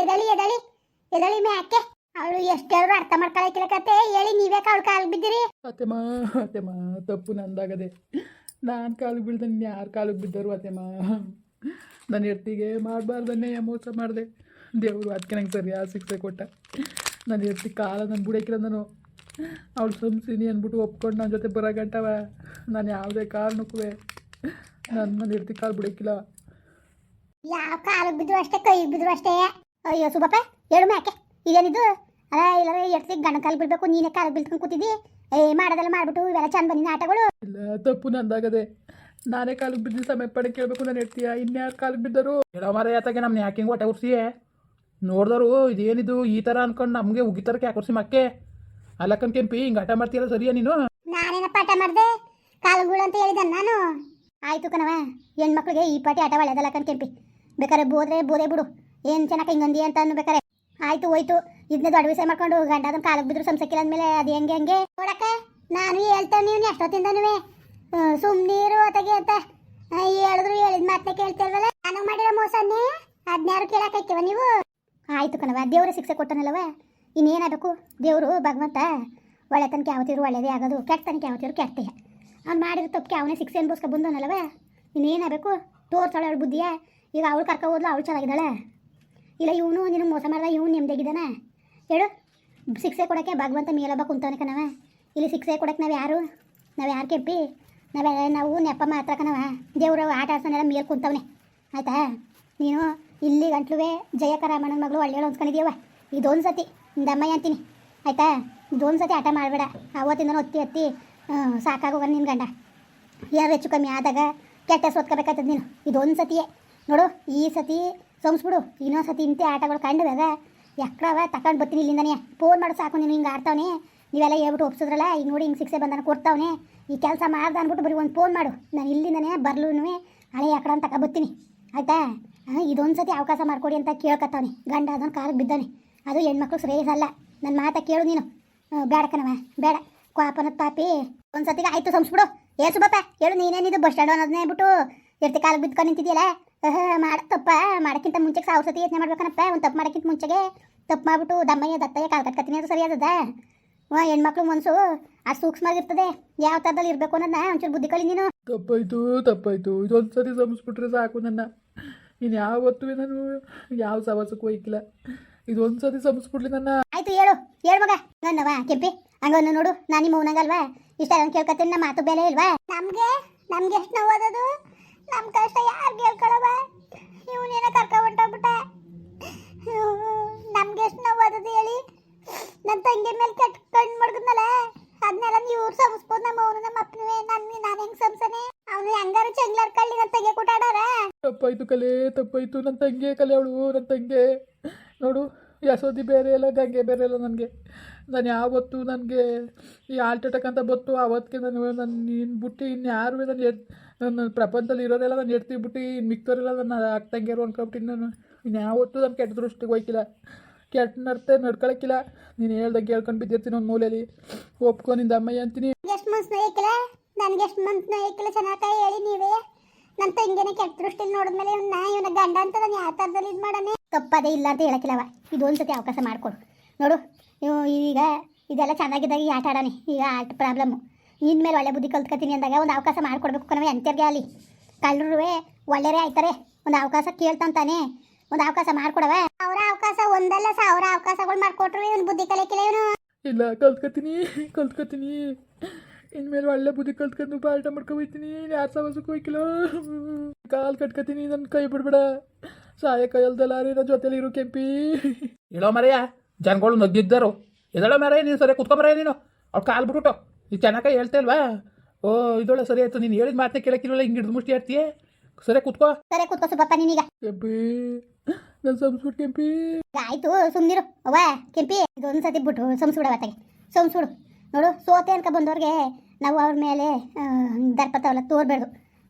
ಎದಳಿ ಎದಳಿ ಎದಳಿ ಮ್ಯಾಕೆ? ಅವಳು ಎಷ್ಟೆಲ್ಲರೂ ಅರ್ಥ ಮಾಡ್ಕೊಳಕಿಲ್ಲ ಕತೆ. ಹೇಳಿ ನೀವೇ ಕಾಲು ಕಾಲು ಬಿದ್ದಿರಿ? ಅತ್ತೆಮ್ಮ ಅತ್ತೆಮ್ಮ ತಪ್ಪು ನಂದಾಗದೆ. ನಾನು ಕಾಲಿಗೆ ಬೀಳ್ದೆ ನೀನು ಯಾರು ಕಾಲಿಗೆ ಬಿದ್ದರು ಅತ್ತೆಮ್ಮ? ನನ್ನ ಎತ್ತಿಗೆ ಮಾಡಬಾರ್ದನ್ನೇ ಮೋಸ ಮಾಡಿದೆ. ದೇವರು ಅದಕ್ಕೆ ನಂಗೆ ಸರಿಯಾದ ಶಿಕ್ಷೆ ಕೊಟ್ಟ. ನನ್ನ ಎತ್ತಿ ಕಾಲ ನನ್ನ ಬುಡಕಿಲ್ಲ ನಾನು ಅವಳು ಸಂಸಿನಿ ಅಂದ್ಬಿಟ್ಟು ಒಪ್ಕೊಂಡು ನನ್ನ ಜೊತೆ ಬರೋ ಗಂಟವ. ನಾನು ಯಾವುದೇ ಕಾರಣಕ್ಕೂ ನಾನು ನನ್ನ ಎತ್ತಿ ಕಾಲು ಬಿಡಕ್ಕಿಲ್ಲ ಯಾವ ಕಾಲಿಗೆ ಬಿದ್ರು ಅಷ್ಟೇ ಕೈಗೆ ಬಿದ್ರು ಅಷ್ಟೇ. ಅಯ್ಯೋ ಸುಬಪ್ಪ ಹೇಳು ಮ್ಯಾಕೆ ಇದೇನಿದು ಅಲ್ಲ ಇಲ್ಲವೇ ಎಡ್ತಿ ಗಣ ಕಾಲು ಬಿಡ್ಬೇಕು ನೀನೇ ಕಾಲು ಬೀಳ್ಕೊಂಡು ಕೂತಿದ್ದಿ? ಏ ಮಾಡೋದೆಲ್ಲ ಮಾಡ್ಬಿಟ್ಟು ಇವೆಲ್ಲ ಚಂದ ಬಂದಿನ ಆಟಗಳು ಇಲ್ಲ ತಪ್ಪು ನಂದಾಗದೆ. ನಾನೇ ಕಾಲಿಗೆ ಬಿದ್ದು ಸಮಯ ಪಡೆ ಕೇಳಬೇಕು ನಾನು ಹೇಳ್ತೀಯ? ಇನ್ಯಾರು ಕಾಲಿಗೆ ಬಿದ್ದರು? ಹೇಳೋ ಮರ ಯಾತಾಗೆ ನಮ್ಮ ಯಾಕೆ ಹಿಂಗೆ ಹೊಟ್ಟೆ ಉರ್ಸಿ ನೋಡಿದವರು ಇದೇನಿದು ಈ ಥರ ಅನ್ಕೊಂಡು ನಮಗೆ ಉಗಿತರಕ್ಕೆ ಯಾಕೆ ಉರ್ಸಿ ಮಕ್ಕೆ ಅಲ್ಲಕ್ಕನ್ ಕೆಂಪಿ ಹಿಂಗೆ ಆಟ ಮಾಡ್ತೀಯಲ್ಲ ಸರಿಯಾ ನೀನು? ನಾನೇನ ಪಾಠ ಮಾಡಿದೆ? ಕಾಲುಗಳು ಅಂತ ಹೇಳಿದ ನಾನು? ಆಯ್ತು ಕಣವ ಹೆಣ್ಮಕ್ಳಿಗೆ ಈ ಪಾಟಿ ಆಟ ಒಳ್ಳೆದಲ್ಲ ಕಣ್ ಕೆಂಪಿ. ಬೇಕಾದ್ರೆ ಬೋದ್ರೆ ಬೋದೆ ಬಿಡು. ಏನು ಚೆನ್ನಾಗಿ ಹಿಂಗಂದಿ ಅಂತ ಅನ್ಬೇಕಾರೆ ಆಯ್ತು, ಹೋಯ್ತು. ಇದನ್ನ ದೊಡ್ಡ ವಿಷಯ ಮಾಡ್ಕೊಂಡು ಗಂಡ ಅದನ್ನ ಕಾಲಕ್ಕೆ ಬಿದ್ರು ಸಂಸಕ್ಕಿಲ್ಲ ಅಂದಮೇಲೆ ಅದು ಹೆಂಗೆ ಹೆಂಗೆ? ನೋಡಕ್ಕೆ, ನಾನು ಹೇಳ್ತೇನೆ ನೀವು ಎಷ್ಟೊತ್ತಿಂದನೂ. ಸುಮ್ಮನೀರು ಅತಗೆ ಅಂತ. ಹೇಳಿದ್ರು, ಹೇಳಿದ ಮಾತನ್ನ ಕೇಳ್ತಿಲ್ವಲ್ಲ? ನಾನು ಮಾಡಿರೋ ಮೋಸನ್ನೇ ಅದ್ನ್ಯಾರು ಕೇಳಕ್ಕೆ ನೀವು? ಆಯ್ತು ಕಣವ ದೇವ್ರ ಶಿಕ್ಷೆ ಕೊಟ್ಟನಲ್ಲವ ಇನ್ನೇನಾಗಬೇಕು ದೇವರು ಭಗವಂತ ಒಳ್ಳೆತನಕ್ಕೆ ಯಾವತ್ತಿದ್ರು ಒಳ್ಳೇದೇ ಆಗೋದು, ಕೆಟ್ಟತನಕ್ಕೆ ಯಾವತ್ತಿದ್ರು ಕೆಟ್ಟೆ ಅವ್ನು ಮಾಡಿದ ತಪ್ಪಿಗೆ ಅವನೇ ಶಿಕ್ಷೆ ಅನ್ಬೋಸ್ಕೊ ಬಂದವನಲ್ಲವ ಇನ್ನೇನಾಗಬೇಕು ತೋರ್ಸಾಳೆ ಅವಳು ಬುದ್ಧಿಯ? ಈಗ ಅವಳು ಕರ್ಕೊ ಹೋದ್ಲು, ಅವಳು ಚೆನ್ನಾಗಿದ್ದಾಳೆ? ಇಲ್ಲ, ಇವನು ನಿನ್ನ ಮೋಸ ಮಾಡ್ದ ಇವನು ನೆಮ್ಮದಿಗಿದ್ದಾನ ಹೇಳು, ಶಿಕ್ಷೆ ಕೊಡೋಕ್ಕೆ ಭಗವಂತ ಮೇಲೊಬ್ಬ ಕುಂತವನೆ ಕಣವ ಇಲ್ಲಿ ಶಿಕ್ಷೆ ಕೊಡೋಕ್ಕೆ ನಾವು ಯಾರು? ನಾವು ಯಾರು ಕೆಪ್ಪಿ ನಾವೆಲ್ಲ ನಾವು ನೆಪ್ಪ ಮಾತ್ರ ಕಣವ ದೇವರು ಆಟ ಆಡ್ಸೋನೆಲ್ಲ ಮೇಲೆ ಕುಂತವನೆ. ಆಯ್ತಾ? ನೀನು ಇಲ್ಲಿ ಗಂಟ್ಲುವೆ ಜಯಕ ಮಗಳು ಒಳ್ಳೆಯಳು ಹೊಂದ್ಕೊಂಡಿದ್ದೀವ ಇದೊಂದು ಸತಿ. ದಮ್ಮಯ್ಯ ಅಂತೀನಿ. ಆಯ್ತಾ? ಇದೊಂದು ಸತಿ ಆಟ ಮಾಡಬೇಡ. ಅವತ್ತಿಂದ ಒತ್ತಿ ಹತ್ತಿ ಸಾಕಾಗೋಗ ನಿನ್ನ ಗಂಡ. ಯಾರು ಹೆಚ್ಚು ಕಮ್ಮಿ ಆದಾಗ ಕೆಟ್ಟ ಸೋತ್ಕೋಬೇಕಾಗ್ತದೆ ನೀನು. ಇದೊಂದು ಸತಿಯೇ. ನೋಡು, ಈ ಸತಿ ಸಂಸ್ಬಿಡು ಇನ್ನೊಂದು ಸತಿ ಇಂತೆ ಆಟಗಳು ಕಂಡುವಾಗ ಎಕ್ಕಡವ ತಕೊಂಡು ಬರ್ತೀನಿ ಇಲ್ಲಿಂದನೇ. ಫೋನ್ ಮಾಡು ಸಾಕು ನೀನು, ಹಿಂಗೆ ಆಡ್ತಾವನೆ. ನೀವೆಲ್ಲ ಹೇಳ್ಬಿಟ್ಟು ಒಪ್ಸಿದ್ರಲ್ಲ, ಈಗ ನೋಡಿ ಹಿಂಗೆ ಸಿಕ್ಸೆ ಬಂದನ ಕೊಡ್ತಾವನೆ. ಈ ಕೆಲಸ ಮಾಡ್ದ ಅಂದ್ಬಿಟ್ಟು ಬರೀ ಒಂದು ಫೋನ್ ಮಾಡು. ನಾನು ಇಲ್ಲಿಂದನೇ ಬರ್ಲೂ ಹಳೆ ಎಕ್ಕಡ ಅಂತ ಬರ್ತೀನಿ. ಆಯ್ತಾ? ಇದೊಂದು ಸತಿ ಅವಕಾಶ ಮಾಡಿಕೊಡಿ ಅಂತ ಕೇಳ್ಕತ್ತವನೆ. ಗಂಡ ಅದನ್ನು ಕಾಲಿಗೆ ಬಿದ್ದಾನೆ ಅದು ಹೆಣ್ಮಕ್ಳು ಶ್ರೇಯಸ್ಸಲ್ಲ ನನ್ನ ಮಾತ ಕೇಳು ನೀನು. ಬೇಡ ಕಣವ ಬೇಡ ಕ್ವಾಪನದ ಪಾಪಿ. ಒಂದು ಸತಿಗೆ ಆಯ್ತು ಸಂಸ್ಬಿಡು ಏ ಸುಬಪ್ಪ ಹೇಳು ನೀನೇನಿದು ಬಸ್ ಸ್ಟ್ಯಾಂಡ್ ಅನ್ನೋದನ್ನೇ ಬಿಟ್ಟು ಎರ್ತಿ ಕಾಲು ಬಿದ್ಕೊಂಡು ನಿಂತಿದೆಯಲ್ಲ? ಮಾಡ ತಪ್ಪ. ಮಾಡಕ್ಕಿಂತ ಮುಂಚೆಗೆ ಸಾವಿರ ಸತಿ ಯೋಚನೆ ಮಾಡ್ಬೇಕನಪ್ಪ. ಒಂದು ತಪ್ಪು ಮಾಡಕ್ಕಿಂತ ಮುಂಚೆಗೆ ತಪ್ಪು ಮಾಡ್ಬಿಟ್ಟು ದಮ್ಮಯ್ಯ ದತ್ತಯ್ಯ ಕಾಲು ಕಟ್ಕತ್ತೀನಿ ಅದು ಸರಿಯಾದದ ಹಾಂ ಹ್ಞೂ ಹೆಣ್ಮಕ್ಳು ಮನಸ್ಸು ಅಷ್ಟು ಸೂಕ್ಷ್ಮವಾಗಿರ್ತದೆ ಯಾವ ಥರದಲ್ಲಿ ಇರಬೇಕು ಅನ್ನೋದನ್ನ ಒಂಚೂರು ಬುದ್ಧಿ ಕಲಿ ನೀನು. ತಪ್ಪಾಯ್ತು ತಪ್ಪಾಯ್ತು. ಇದೊಂದು ಸತಿ ಸಂಸ್ಬಿಟ್ರೆ ಸಾಕು ನನ್ನ. ಇನ್ನು ಯಾವತ್ತು ನಾನು ಯಾವ ಸವಾಸಕ್ಕೂ ಹೋಗಿಲ್ಲ ಇದೊಂದು ಸತಿ ಸಂಸ್ಬಿಡ್ಲಿ ನನ್ನ. ಆಯ್ತು ಹೇಳು. ಹೇಳು ಮಗ. ನನ್ನವ ಕೆಂಪಿ. ಹಂಗನ್ನು ನೋಡು. ನಾನು ನಿಮ್ಮ ಮೌನಂಗಲ್ವಾ ಇಷ್ಟ ಕೇಳ್ಕತ್ತೀನಿ ನಮ್ಮ ಮಾತು ಬೆಲೆ ಇಲ್ವಾ? ನಮಗೆ ನಮ್ಗೆ ಎಷ್ಟು ನೋವು ಓದೋದು ನಮ್ಮ ಕಷ್ಟ ಯಾರು ಕೇಳ್ಕೊಳವ ಇವನೇನ ಕರ್ಕ ಹೊಂಟೋಗ್ಬಿಟ್ಟ ನಮ್ಗೆ ಎಷ್ಟು ನಾವು ಓದೋದು ಹೇಳಿ? ನನ್ನ ತಂಗಿ ಮೇಲೆ ಕೆಟ್ಟ ಕಣ್ಣು ಮಡ್ಗದ್ನಲ್ಲ ಅದನ್ನೆಲ್ಲ ನೀವು ಸಂಸ್ಬೋದು, ನಮ್ಮ ಅವನು ನಮ್ಮ ಅಪ್ಪನವೇ ನನ್ನ ನಾನು ಹೆಂಗ್ ಸಂಸನೆ? ಅವನು ಹೆಂಗಾರು ಚೆಂಗ್ಲಾರ್ ಕಳ್ಳಿ ನನ್ನ ತಂಗಿ ಕೊಟ್ಟಾಡಾರ ತಪ್ಪಾಯ್ತು ಕಲೆ, ತಪ್ಪಾಯ್ತು ನನ್ನ ತಂಗಿ ಕಲೆ ಅವಳು ನನ್ನ ತಂಗಿ. ನೋಡು ಯಶೋದಿ ಬೇರೆ ಇಲ್ಲ, ಗಂಗೆ ಬೇರೆ ಇಲ್ಲ ನನಗೆ. ನಾನು ಯಾವತ್ತು ನನಗೆ ಈ ಹಾರ್ಟ್ ಅಂತ ಬತ್ತು ಆವತ್ತಿಗೆ ನಾನು ನೀನು ಬಿಟ್ಟು ಇನ್ನು ಯಾರು ನಾನು ಎಡ್ ನನ್ನ ಪ್ರಪಂಚದಲ್ಲಿ ಇರೋರೆಲ್ಲ ನಾನು ಎಡ್ತಿ ಬಿಟ್ಟು ಇನ್ನು ಮಿಕ್ತೋರೆಲ್ಲ ನಾನು ಅಕ್ಕಂಗೆರು ಅನ್ಕೊಬಿಟ್ಟು ನಾನು. ಇನ್ನು ಯಾವತ್ತೂ ನಾನು ಕೆಟ್ಟ ದೃಷ್ಟಿಗೆ ಹೋಯ್ಕಿಲ್ಲ. ಕೆಟ್ಟ ನರ್ತೆ ನಡ್ಕೊಳಕ್ಕಿಲ್ಲ ನೀನು ಹೇಳ್ದಾಗ ಹೇಳ್ಕೊಂಡು ಬಿದ್ದಿರ್ತೀನಿ ಒಂದು ಮೂಲೆಯಲ್ಲಿ ಒಪ್ಕೊ ನಿಂದ ಅಮ್ಮಯ್ಯ ಅಂತೀನಿ. ಎಷ್ಟು ನನಗೆ ಎಷ್ಟು ಮನ್ಸು ನೋಯಕ್ಕಿಲ್ಲ ಚೆನ್ನಾಗಿ ಹೇಳಿ ನೀವೇ. ನನ್ನ ತಂಗಿನ ಕೆಟ್ಟ ದೃಷ್ಟಿಲಿ ನೋಡಿದ್ಮೇಲೆ ಇವನ್ನ ಇವನ ಗಂಡ ಅಂತ ನಾನು ಯಾವ ಥರದಲ್ಲಿ ಇದು ಮಾಡನೆ? ತಪ್ಪದೇ ಇಲ್ಲ ಅಂತ ಹೇಳಕ್ಕಿಲ್ಲವ ಇದೊಂದು ಸತಿ ಅವಕಾಶ ಮಾಡಿಕೊಡು. ನೋಡು ನೀವು ಈಗ ಇದೆಲ್ಲ ಚೆನ್ನಾಗಿದ್ದಾಗ ಈ ಆಟ ಆಡೋಣ. ಈಗ ಆಟ ಪ್ರಾಬ್ಲಮ್ಮು ಇನ್ಮೇಲೆ ಒಳ್ಳೆ ಬುದ್ಧಿ ಕಲ್ತ್ಕೊತೀನಿ ಅಂದಾಗ ಒಂದು ಅವಕಾಶ ಮಾಡಿಕೊಡ್ಬೇಕು ಕಣವೆ ಎಂತರ್ಗೆ ಅಲ್ಲಿ. ಕಳ್ಳರುವೆ ಒಳ್ಳೆಯರೇ ಆಯ್ತಾರೆ. ಒಂದು ಅವಕಾಶ ಕೇಳ್ತಂತಾನೆ ಒಂದು ಅವಕಾಶ ಮಾಡ್ಕೊಡವ ಅವರ ಅವಕಾಶ ಒಂದಲ್ಲ ಸಾವಿರ ಅವಕಾಶಗಳು ಮಾಡ್ಕೊಟ್ರು ಇವನು ಬುದ್ಧಿ ಕಲಿಯಕ್ಕಿಲ್ಲ ಇವನು. ಇಲ್ಲ, ಕಲ್ತ್ಕೊತೀನಿ ಕಲ್ತ್ಕೊತೀನಿ. ಇನ್ಮೇಲೆ ಒಳ್ಳೆ ಬುದ್ಧಿ ಕಲ್ತ್ಕೊಂಡು ಪಾಠ ಮಾಡ್ಕೊ ಹೋಯ್ತೀನಿ ಯಾರು ಸಾವಸಕ್ಕೆ ಹೋಯ್ಕಿಲ್ಲ. ಕಾಲು ಕಟ್ಕೊತೀನಿ ನನ್ನ ಕೈ ಬಿಡ್ಬೇಡ. ನನ್ನ ಜೊತೆಲಿ ಇರು ಕೆಂಪಿ. ಇಳೋ ಮರೆಯ ಜನಗಳು ನಗ್ಗಿದ್ದರು. ಎದಳೋ ಮರ ನೀನು ಸರಿ ಕುತ್ಕೊ ಮರ ನೀನು? ಅವ್ಳು ಕಾಲು ಬಿಟ್ಬಿಟ್ಟು ನೀವು ಚೆನ್ನಾಗ ಹೇಳ್ತೇಲ್ವಾ ಓ ಇದೊಳ್ಳೆ ಸರಿ ಆಯ್ತು ನೀನು ಹೇಳಿದ ಮಾತನ್ನ ಕೇಳಕ್ಕಿಲ್ಲ ಹಿಂಗೆ ಹಿಡಿದು ಮುಷ್ಟಿ ಆಡ್ತೀಯ? ಸರಿ ಕುತ್ಕೋ. ಸರಿ ಕೂತ್ಕೋ ಸುಬ್ಬಪ್ಪ ನೀನೀಗ. ಕೆಂಪಿ ನನ್ನ ಸಂಸ್ಬಿಟ್ಟು ಕೆಂಪಿ. ಆಯ್ತು ಸುಮ್ಮನಿರು ಅವ್ವ ಕೆಂಪಿ ಇದೊಂದು ಸತಿ ಬಿಟ್ಟು ಸಂಸ್ಬಿಡವತ್ತಾಗೆ ಸಂಸ್ಬಿಡು ನೋಡು ಸೋತೆ ಅಂತ ಬಂದವ್ರಿಗೆ ನಾವು ಅವ್ರ ಮೇಲೆ ದರ್ಪತವಲ್ಲ ತೋರ್ಬೇಡ್ದು.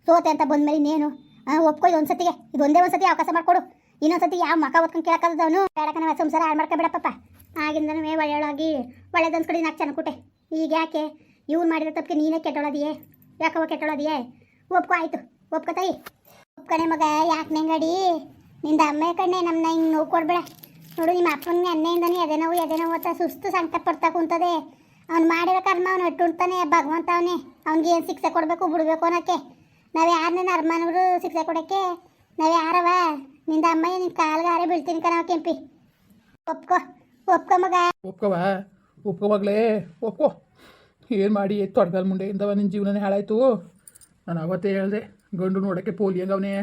ಸೋತೆ ಅಂತ ಬಂದ ಮೇಲೆ ಇನ್ನೇನು? ಆ, ಒಪ್ಕೊ ಒಂದ್ಸತಿಗೆ ಇದು ಒಂದೇ ಒಂದು ಸತಿ ಅವಕಾಶ ಮಾಡ್ಕೊಡು. ಇನ್ನೊಂದ್ಸತಿ ಯಾವ ಮಕ ಓದ್ಕೊಂಡು ಕೇಳಕ್ಕದವನು ಬೇಡಕನ ಸಂಸಾರ ಹಾಳು ಮಾಡ್ಕೊಬೇಡಪ್ಪ ಆಗಿಂದನೂ ಒಳ್ಳೆಯೊಳಗಾಗಿ ಒಳ್ಳೇದು ಅನ್ಸ್ಕೊಂಡು ನಾಲ್ಕು ಚೆನ್ನಾಗಿ ಕೊಟ್ಟೆ ಈಗ ಯಾಕೆ? ಇವ್ನು ಮಾಡಿದ ತಪ್ಪಿಗೆ ನೀನೇ ಕೆಟ್ಟೊಳದಿಯೇ? ಯಾಕವ ಕೆಟ್ಟೊಳದಿಯೇ? ಒಪ್ಕೊ ಆಯಿತು. ಒಪ್ಕೊತಾಯಿ ಒಪ್ಕಣೆ ಮಗ ಯಾಕೆ ನೆಂಗಡಿ? ನಿಂದ ಅಮ್ಮ ಕಣ್ಣೆ ನಮ್ಮನ್ನ ಹಿಂಗೆ ನೋವು ಕೊಡ್ಬೇಡ. ನೋಡು ನಿಮ್ಮ ಅಪ್ಪನ ಅನ್ನೆಯಿಂದನೇ ಎದೆ ನೋವು ಎದೆ ನೋವು ಅಂತ ಸುಸ್ತು ಸಂಕಟ ಪಡ್ತಾ ಕುಂತದೆ. ಅವ್ನು ಮಾಡಿರೋ ಕರ್ಮ ಅವ್ನು ಅಟ್ಟುಂಟಾನೆ ಭಗವಂತ ಅವನೇ. ಅವ್ನಿಗೆ ಏನು ಶಿಕ್ಷೆ ಕೊಡಬೇಕು ಬಿಡಬೇಕು ಅನ್ನೋಕ್ಕೆ. ನಾವು ಯಾರನ್ನ ಅರ್ಮಾನವರು ಶಿಕ್ಷೆ ಕೊಡೋಕ್ಕೆ, ನಾವು ಯಾರವ? ನಿಂದ ಅಮ್ಮಯ್ಯ ನಿನ್ನ ಕಾಲ್ಗಾರೆ ಬೀಳ್ತೀನಿ ಕಣವ ಕೆಂಪಿ. ಒಪ್ಕೋ ಒಪ್ಕೋ ಮಗ. ಒಪ್ಕವ? ಒಪ್ಕೋವಾಗಲೇ ಒಪ್ಕೋ. ಏನು ಮಾಡಿ ತೊಡಗಲ್ ಮುಂಡೆ ಇಂದವ ನಿನ್ನ ಜೀವನನೇ ಹಾಳಾಯ್ತು? ನಾನು ಅವತ್ತೇ ಹೇಳ್ದೆ, ಗಂಡು ನೋಡೋಕ್ಕೆ ಪೋಲಿ ಹಂಗವನೇ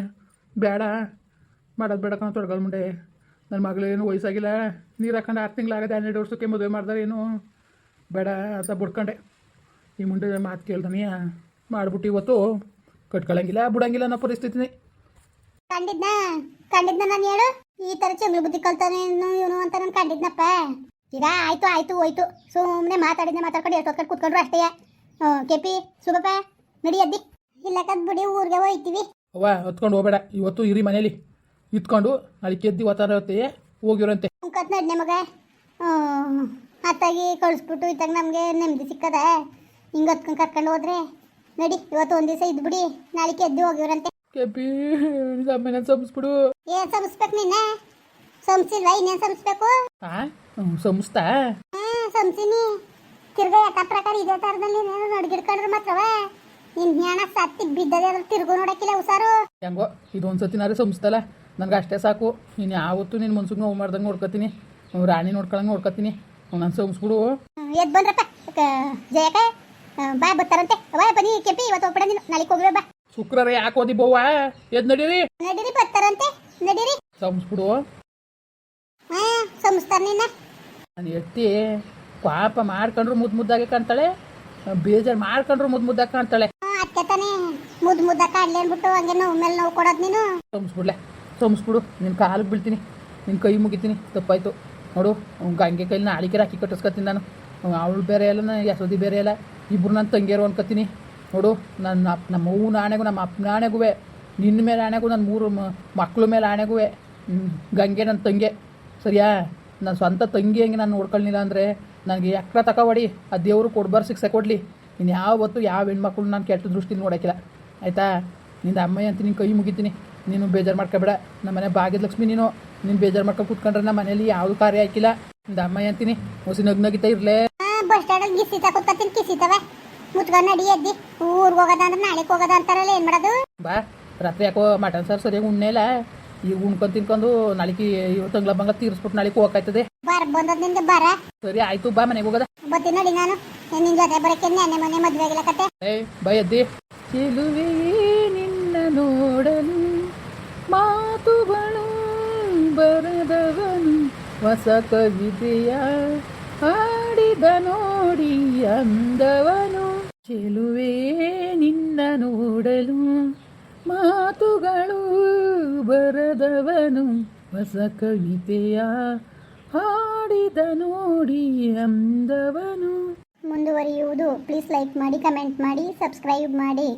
ಬೇಡ ಮಾಡೋದು ಬೇಡ ಕಣ ತೊಡ್ಗಲ್ ಮುಂಡೆ. ನನ್ನ ಮಗಳೇನು ವಯಸ್ಸಾಗಿಲ್ಲ. ನೀರು ಹಾಕೊಂಡು ಆರು ತಿಂಗಳಾಗದೆ ಹನ್ನೆರಡು ವರ್ಷಕ್ಕೆ ಮದುವೆ ಮಾಡ್ದಾರೆ ಏನು? ಬೇಡ ಅಂತ ಬುಡ್ಕೊಂಡೆ. ಈ ಮುಂಡೆ ಮಾತು ಕೇಳ್ದನಿಯ? ಮಾಡ್ಬಿಟ್ಟು ಇವತ್ತು ಕಟ್ಕೊಳಂಗಿಲ್ಲ ಬಿಡಂಗಿಲ್ಲ ಅನ್ನೋ ಪರಿಸ್ಥಿತಿನೇ. ಕಂಡಿದ್ನ? ಕಂಡಿದ್ನ ನಾನು ಹೇಳು? ಈ ಥರ ಚಂಗ್ಳು ಬುದ್ಧಿ ಕಲ್ತಾನೆ ಇವನು ಅಂತ ನಾನು ಕಂಡಿದ್ನಪ್ಪ. ಈಗ ಆಯ್ತು ಆಯ್ತು ಹೋಯ್ತು. ಸುಮ್ಮನೆ ಮಾತಾಡಿದ್ನೆ ಮಾತಾಡ್ಕೊಂಡು ಎಷ್ಟೊತ್ಕೊಂಡು ಕೂತ್ಕೊಂಡ್ರು ಅಷ್ಟೇ. ಕೆಪಿ ಸುಬಪ್ಪ ನಡಿ ಅದ್ದಿ ಇಲ್ಲ ಕದ್ ಬಿಡಿ ಊರಿಗೆ ಹೋಯ್ತೀವಿ. ಅವ್ವ ಹೊತ್ಕೊಂಡು ಹೋಗಬೇಡ. ಇವತ್ತು ಇರಿ ಮನೇಲಿ. ಇತ್ಕೊಂಡು ಅಳಿಕೆ ಕೆದ್ದಿ ಒತ್ತಾರ ಹೋಗಿರಂತೆ ಕತ್ ನಡ್ನೆ ಮಗ. ಅತ್ತಾಗಿ ಕಳಿಸ್ಬಿಟ್ಟು ಇತ್ತಾಗ ನಮಗೆ ನೆಮ್ಮದಿ ಸಿಕ್ಕದ. ಹಿಂಗೆ ಹೊತ್ಕೊಂಡು ಕರ್ಕೊಂಡು ಹೋದ್ರೆ ನಡಿ ಇವತ್ತು ಒಂದ್ ದಿವಸ ಇದ್ಬಿಡಿ. ನಾಳೆ ಎದ್ದು ಹೋಗಿವ್ರಂತೆ. ಕೆಪಿ ಅಮ್ಮನ ಸಂಸ್ಬಿಡು. ಏನ್ ಸಂಸ್ಬೇಕು ನಿನ್ನ? ಸಂಸಿಲ್ವಾ ಇನ್ನೇನ್ ಸಂಸ್ಬೇಕು? ಆ ಸಂಸ್ಥಾ ಹ್ಮ್ ಸಂಸಿನಿ ತಿರ್ಗಾ ಯಾಕ ಪ್ರಕಾರ ಇದೇ ತರದಲ್ಲಿ ನೀನು ನಡ್ಗಿಡ್ಕೊಂಡ್ರೆ ಮಾತ್ರವ? ನಿನ್ ಜ್ಞಾನ ಸತ್ತಿ ಬಿದ್ದದೆ ಅದ್ರ ತಿರ್ಗು ನೋಡಕ್ಕಿಲ್ಲ ಹುಷಾರು. ಹೆಂಗೋ ಇದೊಂದ್ ಸತಿನಾರೇ ಸಂಸ್ಥಲ್ಲ ನನ್ಗೆ ಅಷ್ಟೇ ಸಾಕು. ನೀನು ಯಾವತ್ತೂ ನಿನ್ನ ಮನ್ಸಿಗೆ ನೋವು ಮಾಡ್ದಂಗೆ ನೋಡ್ಕೊತೀನಿ. ರಾಣಿ ನೋಡ್ಕೊಳಂಗೆ ನೋಡ್ಕೊತೀನಿ. ನಾನು ಸಂಸ್ಬಿಡು. ಎದ್ದು ಎದ್ ಬಂದ್ರಪ್ಪ. ಜಯಕ ಬಾ ಬರ್ತಾರಂತೆ. ಬಾ ಬನ್ನಿ ಕೆಪಿ ಇವತ್ತು ಹೋಗಬೇಡ ನೀನು ನಾಳೆಗೆ ಹೋಗ್ಬೇಡ ಬಾ. ಶುಕ್ರವಾರ ಯಾಕೆ ಓದಿ ಬೋವ ಎದ್ ನಡೀರಿ? ನಡೀರಿ ಬರ್ತಾರಂತೆ. ನಡೀರಿ. ಸಂಸ್ಬಿಡು. ಹಾ ಸಂಸ್ತಾರ ನಿನ್ನ. ನಾನು ಎತ್ತಿ ಪಾಪ ಮಾಡ್ಕೊಂಡ್ರು ಮುದ್ದು ಮುದ್ದಾಗೆ ಕಾಣ್ತಾಳೆ. ಬೇಜಾರು ಮಾಡ್ಕೊಂಡ್ರು ಮುದ್ದು ಮುದ್ದಾಗಿ ಕಾಣ್ತಾಳೆ. ತಾನೇ. ಮುದ್ದು ಮುದ್ದ ಕಾಡ್ಲಿ ಅಂದ್ಬಿಟ್ಟು ಹಂಗೆ ನೋವು ಮೇಲೆ ನೋವು ಕೊಡೋದು ನೀನು. ಸಂಸ್ಬಿಡ್ಲೆ. ಸಂಸ್ಬಿಡು ನಿನ್ನ ಕಾಲಿಗೆ ಬೀಳ್ತೀನಿ. ನಿನ್ನ ಕೈ ಮುಗಿತೀನಿ. ತಪ್ಪಾಯ್ತು. ನೋಡು ಗಂಗೆ ಕೈಲಿ ನಾಳಿಕೆ ರಾಕಿ ಕಟ್ಟಿಸ್ಕೊತೀನಿ ನಾನು. ಅವಳು ಬೇರೆ ಎಲ್ಲ ಯಶೋದಿ ಬೇರೆ ಅಲ್ಲ. ಇಬ್ರು ನನ್ನ ತಂಗಿಯರು ಅನ್ಕೋತೀನಿ. ನೋಡು ನನ್ನ ನಮ್ಮ ಅವ್ವನ ಆಣೆಗೂ ನಮ್ಮ ಅಪ್ಪ ಆಣೆಗೂ ನಿನ್ನ ಮೇಲೆ ಆಣೆಗೂ ನನ್ನ ಮೂರು ಮಕ್ಳ ಮೇಲೆ ಆಣೆಗೂ ಗಂಗೆ ನನ್ನ ತಂಗೆ. ಸರಿಯಾ? ನನ್ನ ಸ್ವಂತ ತಂಗಿ ಹಂಗೆ ನಾನು ನೋಡ್ಕೊಳ್ಳಿಲ್ಲ ಅಂದರೆ ನನಗೆ ಎಕ್ರ ತಗೊಬಡಿ ಆ ದೇವರು ಕೊಡ್ಬಾರ ಸಿಕ್ಸೆ ಕೊಡಲಿ. ಇನ್ನು ಯಾವತ್ತು ಯಾವ ಹೆಣ್ಮಕ್ಳು ನಾನು ಕೆಟ್ಟ ದೃಷ್ಟಿಲಿ ನೋಡೋಕ್ಕಿಲ್ಲ. ಆಯಿತಾ? ನಿಂದ ಅಮ್ಮಯ್ಯ ಅಂತ ನಿನ್ನ ಕೈ ಮುಗಿತೀನಿ. ನೀನು ಬೇಜಾರು ಮಾಡ್ಕೊಬೇಡ. ನಮ್ಮ ಮನೆ ಭಾಗ್ಯಲಕ್ಷ್ಮಿ ನೀನು. ನೀನು ಬೇಜಾರು ಮಾಡ್ಕೊಂಡು ಕೂತ್ಕೊಂಡ್ರೆ ನಮ್ಮ ಮನೇಲಿ ಯಾವುದು ಕಾರ್ಯ ಹಾಕಿಲ್ಲ. ನಿಂದ ಅಮ್ಮಯ್ಯ ಅಂತೀನಿ. ಹೊಸಿ ನಗ್ನಗಿತ ಇರಲೇ. ಸ್ಟ್ಯಾಂಡಲ್ಲಿ ಗಿಸಿತ ಕೂತ್ಕೊತೀನಿ ಕಿಸಿತವ ಮುತ್ಕೊಂಡು ನಡಿ ಎದ್ದಿ. ಊರಿಗೆ ಹೋಗದ ಅಂದ್ರೆ ನಾಳೆಗೆ ಹೋಗದ ಅಂತಾರಲ್ಲ ಏನು ಮಾಡೋದು? ಬಾ ರಾತ್ರಿ ಯಾಕೋ ಮಟನ್ ಸರ್ ಸರಿಯಾಗಿ ಉಣ್ಣೇ ಇಲ್ಲ. ಈಗ ಉಣ್ಕೊಂಡ್ ತಿನ್ಕೊಂಡು ನಾಳೆಗೆ ತಂಗ್ಲ ಬಂಗ ತೀರಿಸ್ಬಿಟ್ಟು ನಾಳೆಗೆ ಹೋಗಾಯ್ತದೆ ಬರ ಬಂದದ್ ನಿಂಗೆ ಬರ. ಸರಿ ಆಯ್ತು ಬಾ ಮನೆಗೆ ಹೋಗದ. ಬತ್ತಿ ನೋಡಿ ನಾನು. ನಿನ್ ಜೊತೆ ಬರಕ್ಕೆ ನೆನ್ನೆ ಮೊನ್ನೆ ಮದ್ವೆ ಆಗಿಲ್ಲ ಕತೆ? ಏಯ್ ಬಾ ಎದ್ದಿ. ಚೆಲುವೆಯೇ ನಿನ್ನ ನೋಡಲು ಮಾತುಗಳು ಬರೆದವನು ಹೊಸ ಕವಿತೆಯ ಹಾಡಿದ ನೋಡಿ ಅಂದವನು, ಚೆಲುವೆ ನಿನ್ನ ನೋಡಲು. ಮಾತುಗಳು ಬರದವನು, ಹೊಸ ಕವಿತೆಯ ಹಾಡಿದ ನೋಡಿ ಅಂದವನು. ಮುಂದುವರಿಯುವುದು. ಪ್ಲೀಸ್ ಲೈಕ್ ಮಾಡಿ ಕಮೆಂಟ್ ಮಾಡಿ ಸಬ್ಸ್ಕ್ರೈಬ್ ಮಾಡಿ.